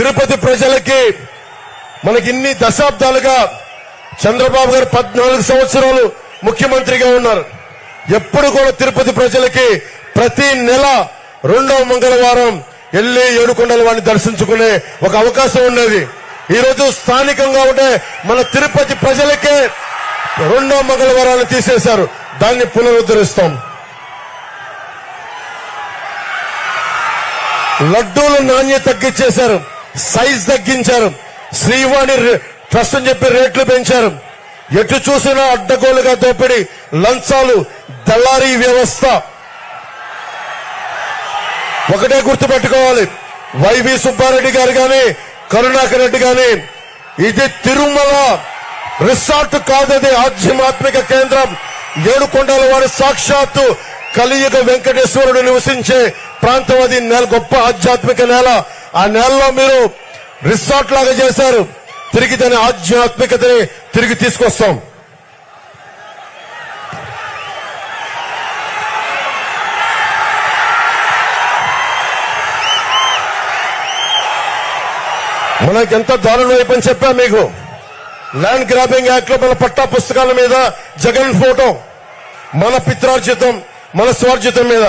తిరుపతి ప్రజలకి మనకి ఇన్ని దశాబ్దాలుగా చంద్రబాబు గారు పద్నాలుగు సంవత్సరాలు ముఖ్యమంత్రిగా ఉన్నారు. ఎప్పుడు కూడా తిరుపతి ప్రజలకి ప్రతి నెల రెండవ మంగళవారం ఎల్లి ఏడుకొండల వాడిని దర్శించుకునే ఒక అవకాశం ఉండేది. ఈరోజు స్థానికంగా ఉండే మన తిరుపతి ప్రజలకే రెండో మంగళవారాన్ని తీసేశారు. దాన్ని పునరుద్ధరిస్తాం. లడ్డూల నాణ్యత తగ్గించేశారు. సైజ్ తగ్గించారు. శ్రీవాణి ట్రస్ట్ అని చెప్పి రేట్లు పెంచారు. ఎటు చూసినా అడ్డగోలుగా దోపిడి లంచాలు దళారీ వ్యవస్థ. ఒకటే గుర్తుపెట్టుకోవాలి. వైవి సుబ్బారెడ్డి గారు గాని కరుణాకర్ రెడ్డి గాని ఇది తిరుమల రిసార్ట్ కాదది ఆధ్యాత్మిక కేంద్రం. ఏడుకొండల వారి సాక్షాత్తు కలియుగ వెంకటేశ్వరుడు నివసించే ప్రాంతం అది. నేల గొప్ప ఆధ్యాత్మిక నేల. ఆ నెలలో మీరు రిసార్ట్ లాగా చేశారు. తిరిగి దాని ఆధ్యాత్మికతని తిరిగి తీసుకొస్తాం. మనకి ఎంత దారుణం అయిపోయింది చెప్పా మీకు. ల్యాండ్ గ్రాబింగ్ యాక్ట్లో మన పట్టా పుస్తకాల మీద జగన్ ఫోటో. మన పిత్రార్జితం మన స్వార్జితం మీద.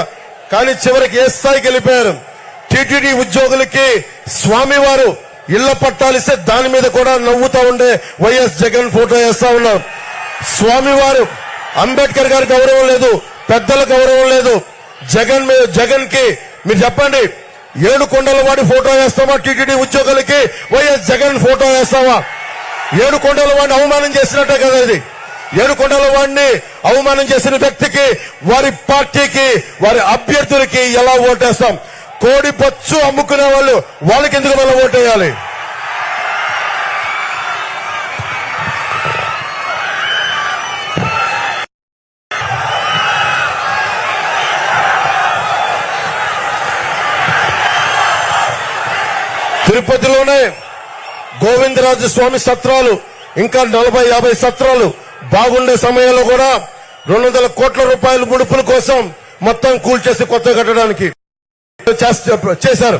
కానీ చివరికి ఏ స్థాయికి వెళ్ళిపోయారు? టీటీడీ ఉద్యోగులకి స్వామివారు ఇళ్ళ పట్టాలిస్తే దాని మీద కూడా నవ్వుతా ఉండే వైఎస్ జగన్ ఫోటో వేస్తా ఉన్నారు స్వామివారు అంబేద్కర్ గారి గౌరవం లేదు పెద్దల గౌరవం లేదు. జగన్ మీద జగన్కి మీరు చెప్పండి ఏడు కొండల వాడి ఫోటో వేస్తావా టీటీడీ ఉద్యోగులకి? వైఎస్ జగన్ ఫోటో వేస్తావా? ఏడు కొండల వాడిని అవమానం చేసినట్టే కదా ఇది. ఏడు కొండల వాడిని అవమానం చేసిన వ్యక్తికి వారి పార్టీకి వారి అభ్యర్థులకి ఎలా ఓటేస్తాం? కోడి పచ్చు అమ్ముకునే వాళ్ళు వాళ్ళకి ఎందుకు మళ్ళీ ఓటేయాలి తిరుపతిలోనే గోవిందరాజు స్వామి సత్రాలు ఇంకా నలభై యాభై సత్రాలు బాగుండే సమయంలో కూడా రెండు వందల కోట్ల రూపాయల ముడుపుల కోసం మొత్తం కూల్చేసి కొత్త కట్టడానికి. చేశారు.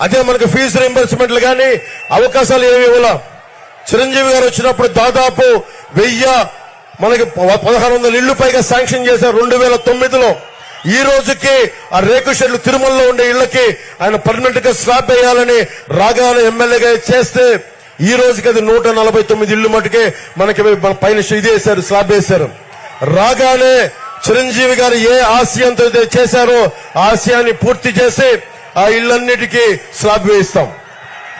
అదే మనకు ఫీజు రీంబర్స్మెంట్లు కానీ అవకాశాలు ఏమి ఇవ్వాల. చిరంజీవి గారు వచ్చినప్పుడు దాదాపు వెయ్యి మనకి ప- పదహారు వందల ఇళ్ళు పైగా శాంక్షన్ చేశారు రెండు వేల తొమ్మిదిలో. ఈ రోజుకి ఆ రేకు షెడ్లు తిరుమలలో ఉండే ఇళ్ళకి ఆయన పర్మనెంట్గా స్లాబ్ వేయాలని రాగానే ఎమ్మెల్యేగా చేస్తే ఈ రోజుకి అది నూట నలభై తొమ్మిది ఇళ్ళు మటుకే మనకి పైన ఇది వేశారు స్లాబ్ వేశారు. రాగానే చిరంజీవి గారు ఏ ఆశయంతో చేశారో ఆశయాన్ని పూర్తి చేసి ఆ ఇళ్ళన్నిటికీ స్లాబ్ వేయిస్తాం